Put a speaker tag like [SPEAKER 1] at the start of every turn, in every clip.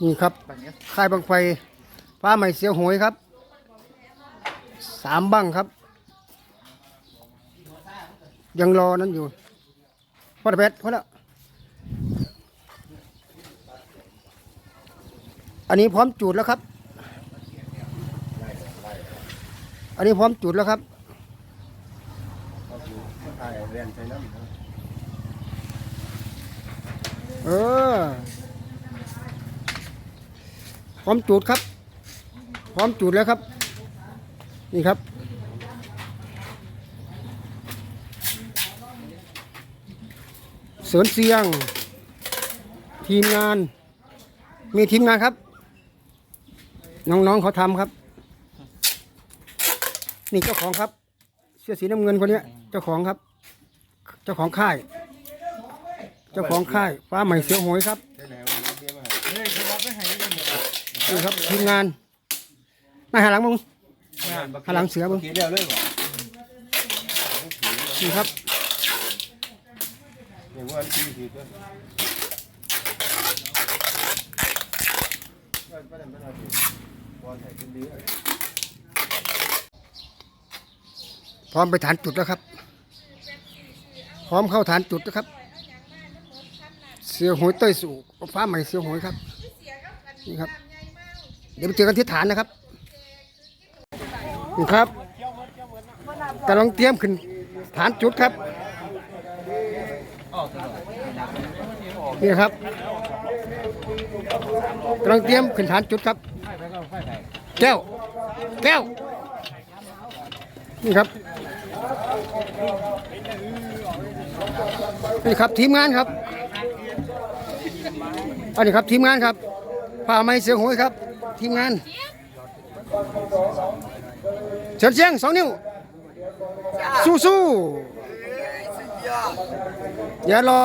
[SPEAKER 1] นี่ครับค่ายบังไฟฟ้าใหม่เสียหวยครับสามบังครับ ยังรอนั้นอยู่พอดเพชรพอแล้วอันนี้พร้อมจุดแล้วครับ อันนี้พร้อมจุดแล้วครับเออ พร้อมจุดครับ พร้อมจุดแล้วครับ นี่ครับ เสริญเสียง ทีมงาน มีทีมงานครับ น้องๆเขาทำครับ นี่เจ้าของครับ เสื้อสีน้ำเงินคนนี้เจ้าของครับ เจ้าของค่าย เจ้าของค่ายฟ้าใหม่เสือโหยครับ นี่ครับทีมงานมาหาหลังมึงหาหลังเสือมึง
[SPEAKER 2] ขี่เดียวเลยบ่
[SPEAKER 1] นี่ครับ
[SPEAKER 2] อย่างว่าขี่ขี่ก็
[SPEAKER 1] พร้อมไปฐานจุดแล้วครับ พร้อมเข้าฐานจุดแล้วครับ เสือโหยเต้ยสู่ฟ้าใหม่เสือโหยครับ นี่ครับ เดี๋ยวไปเจอกันที่ฐานนะครับนี่ครับกำลังเตรียมขึ้นฐานจุดครับนี่ครับกำลังเตรียมขึ้นฐานจุดครับ แก้ว แก้ว นี่ครับ นี่ครับทีมงานครับอันนี้ครับทีมงานครับ ผ่าไม้เสือโหยครับ ทีมงานเฉินเชียงสองนิ้ว สู้สู้อย่ารอ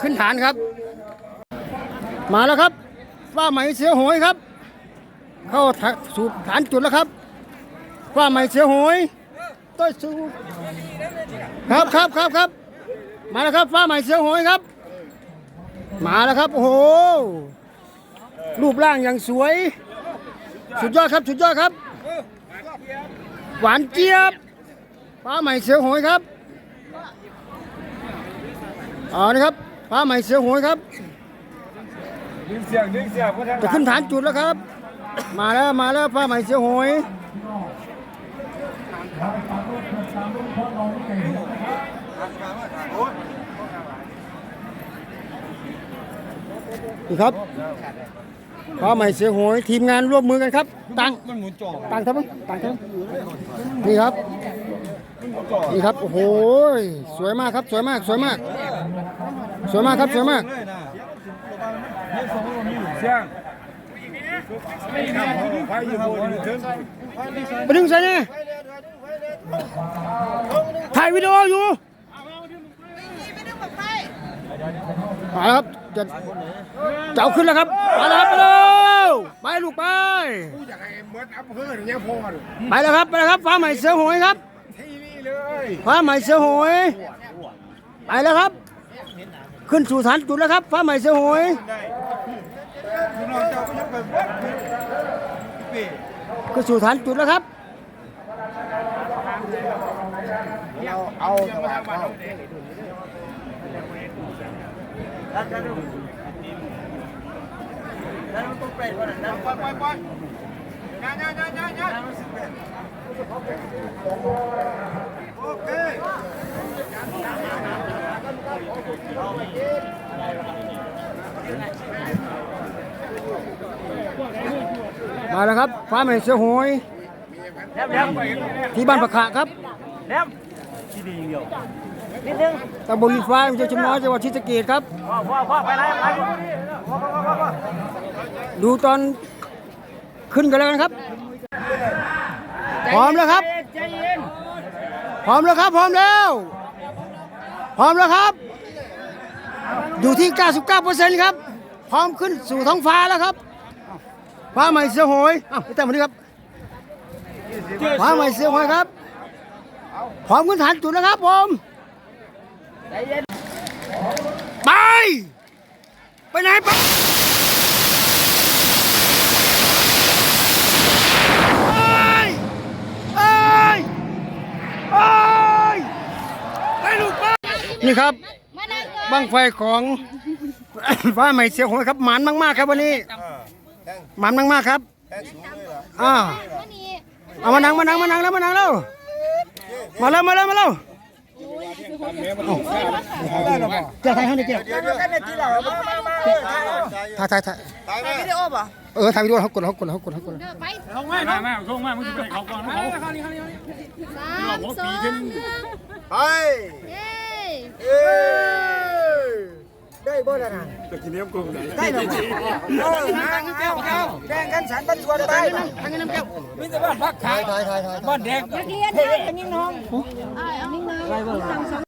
[SPEAKER 1] ขึ้นฐานครับ มาแล้วครับฟ้าไหมเสือโหยครับ เข้าสู่ฐานจุดแล้วครับฟ้าไหมเสือโหยต้อยสู้ครับครับครับครับ มาแล้วครับฟ้าใหม่เสือโหยครับ มาแล้วครับโอ้โห รูปร่างอย่างสวย สุดยอดครับ สุดยอดครับ หวานเจี๊ยบฟ้าใหม่เสือโหยครับเอ๋อนะครับฟ้าใหม่เสือโหยครับ
[SPEAKER 2] ดึงเสียงดึงเสียงพวกทั้ง
[SPEAKER 1] จะขึ้นฐานจุดแล้วครับ มาแล้วมาแล้วฟ้าใหม่เสือโหยนี่ครับ ฟ้าใหม่เสือโหยทีมงานร่วมมือกันครับ ตั้ง
[SPEAKER 2] มันหมุนจอ
[SPEAKER 1] ตั้งครับตั้งครับนี่ครับ นี่ครับ โอ้โห สวยมากครับ สวยมาก สวยมาก สวยมากครับ สวยมาก
[SPEAKER 2] เลยนะเสียงไม่ทำไฟอยู่บนถึง
[SPEAKER 1] ไปดึงใส่เนี่ยถ่ายวิดีโออยู่มาแล้วครับ จะจะเอาขึ้นแล้วครับมาแล้วครับไปแล้วไปลูกไป
[SPEAKER 2] อยากให้เมื่ออำเภอย่างเนี่ยพอ
[SPEAKER 1] ไปแล้วครับไปแล้วครับฟ้าใหม่เสือโหยครับ
[SPEAKER 2] ที่นี่เลย
[SPEAKER 1] ฟ้าใหม่เสือโหยไปแล้วครับ ขึ้นสู่ฐานจุดแล้วครับฟ้าใหม่เสือโหย
[SPEAKER 2] พี่น้องเจ้าก็ยังไปวัดปี
[SPEAKER 1] ขึ้นสู่ฐานจุดแล้วครับ
[SPEAKER 2] เราเอาเอา
[SPEAKER 1] มาแล้วครับฟ้าใหม่เสือโหยที่บ้านประขะครับ
[SPEAKER 3] แหลมที่ดีอย่างเดียว นิดนึง
[SPEAKER 1] ตำบลลีฟ้าอำเภอชมน้อยจังหวัดศรีสะเกษครับ
[SPEAKER 3] พ่อพ่อพ่อไปไหนไปพ่อพ่อพ่อพ่อ
[SPEAKER 1] ดูตอนขึ้นกันแล้วกันครับ พร้อมแล้วครับ
[SPEAKER 3] ใจเย็น
[SPEAKER 1] พร้อมแล้วครับ พร้อมแล้ว พร้อมแล้วครับ อยู่ที่ 99%ครับ พร้อมขึ้นสู่ท้องฟ้าแล้วครับ ฟ้าใหม่เสือโหยอ้าวพี่แต้มมาดีครับ ฟ้าใหม่เสือโหยครับ พร้อมขึ้นฐานจุดแล้วครับผม
[SPEAKER 3] ใจเย็น
[SPEAKER 1] ไป ไปไหนไปนี่ครับบังไฟของว่าใหม่เสียหัวครับหมานมากๆครับวันนี้หมานมากๆครับอ่าเอามานั่งมานั่งมานั่งแล้วมานั่งแล้วมาแล้วมาแล้วมาแล้ว เจ้าไทยให้หน่ยเจ้า
[SPEAKER 2] เดี๋ยวเดี๋ยวกันในที่เรามามามาเออถ่ายเอา
[SPEAKER 1] ถ่ายถ่ายถ่าย
[SPEAKER 2] ถ่ายวิดีโอป่ะ
[SPEAKER 1] เออถ่ายวิดีโอเขากดเขากดเขากดเขากด
[SPEAKER 4] เด้อไป
[SPEAKER 3] ลงมามามาลงมามึงจะไปเขาก่อนเขา
[SPEAKER 4] สามสองหนึ่ง
[SPEAKER 2] ไป
[SPEAKER 4] เย้
[SPEAKER 2] เอ้ยได้บ่ล่ะนะได้หรอเออเอาเอาเอาแบ่งกันสันบันทัวได้ไหม
[SPEAKER 1] ถ่ายถ่ายถ่ายถ่าย
[SPEAKER 4] นักเรียนเด้อนิ่งน้องอ่าเอานิ่งน้อง